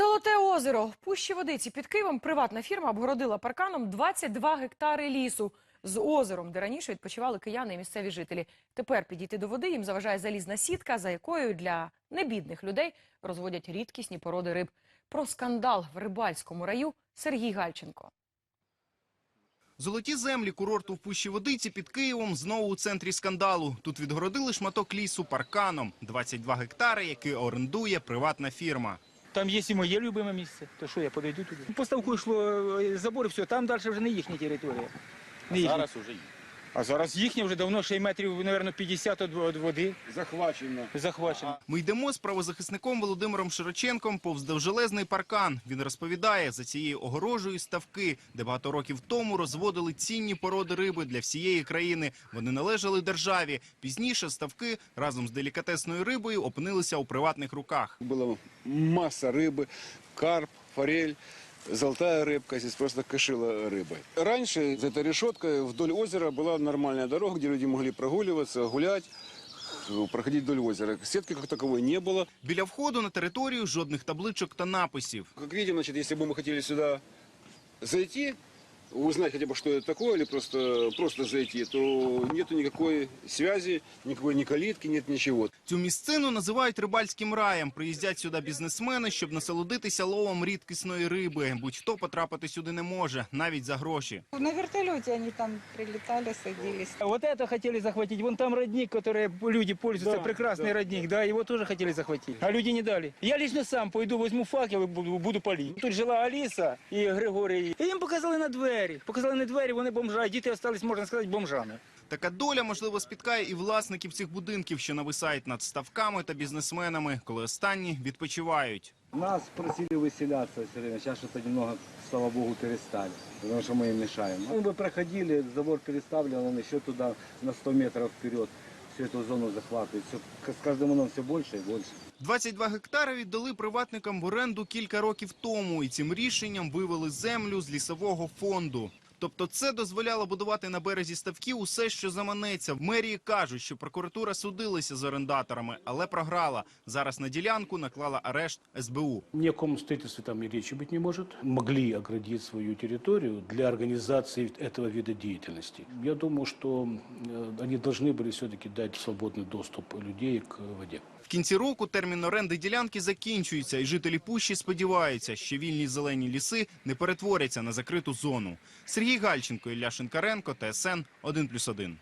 Золоте озеро в пущі водиці під Києвом приватна фірма обгородила парканом 22 гектари лісу з озером, де раніше відпочивали кияни і місцеві жителі. Тепер підійти до води їм заважає залізна сітка, за якою для небідних людей розводять рідкісні породи риб. Про скандал в рибальському раю Сергій Гальченко. Золоті землі курорту в Пущі Водиці під Києвом знову у центрі скандалу. Тут відгородили шматок лісу парканом. 22 гектари, які орендує приватна фірма. Там є і моє любиме місце. То що я подойду туди? По ставку йшло забори, все, там далі вже не їхня територія. Не їхня. Зараз вже їх. А зараз їхня вже давно ще й метрів, мабуть, 50 від від води захвачено. захвачено. Ми йдемо з правозахисником Володимиром Широченком повз довжелезний паркан. Він розповідає, за цією огорожею ставки, де багато років тому розводили цінні породи риби для всієї країни. Вони належали державі. Пізніше ставки разом з делікатесною рибою опинилися у приватних руках. Была масса рыбы, карп, форель, золотая рыбка, здесь просто кишила рыбой. Раньше за этой решеткой вдоль озера была нормальная дорога, где люди могли прогуливаться, гулять, проходить вдоль озера. Сетки как таковой не было. Біля входу на територію жодних табличок та написів. Как видим, значит, если бы мы хотели сюда зайти, узнать хотя бы, что это такое, или просто, просто зайти, то нету никакой связи, никакой ни калитки, нет ничего. Цю місцину називають рибальським раєм. Приїздять сюди бізнесмени, щоб насолодитися ловом рідкісної риби. Будь-хто потрапити сюди не може, навіть за гроші. На вертолете они там прилетали, садились. А Вот это хотели захватить. Вон там родник, который люди пользуются, Да, прекрасный да. родник, да, его тоже хотели захватить. А люди не дали. Я лично сам пойду, возьму факел и буду, буду палить. Тут жила Аліса і Григорій. І їм показали на двері. Показали на двері, вони бомжа, і діти остались, можна сказати, бомжами. Така доля, можливо, спіткає і власників цих будинків, що нависають над ставками та бізнесменами, коли останні відпочивають. Нас просили выселяться все время. Сейчас что-то немного, слава богу, перестали. Потому что мы им мешаем. Мы бы проходили, забор переставлен, он еще туда на 100 метров вперед. Всю эту зону захватывает. Все, с каждым годом все больше и больше. 22 гектари віддали приватникам в оренду кілька років тому, і цим рішенням вивели землю з лісового фонду. Тобто це дозволяло будувати на березі ставків усе, що заманеться. В мерії кажуть, що прокуратура судилася з орендаторами, але програла. Зараз на ділянку наклала арешт СБУ. Ни о каком строительстве там и речи быть не может. Могли оградить свою территорию для организации этого вида деятельности. Я думаю, что э, они должны были все-таки дать свободный доступ людей к воде. В кінці року термін оренди ділянки закінчується, і жителі Пущі сподіваються, що вільні зелені ліси не перетворяться на закриту зону. Сергій Гальченко, Ілля Шинкаренко, ТСН 1+,1.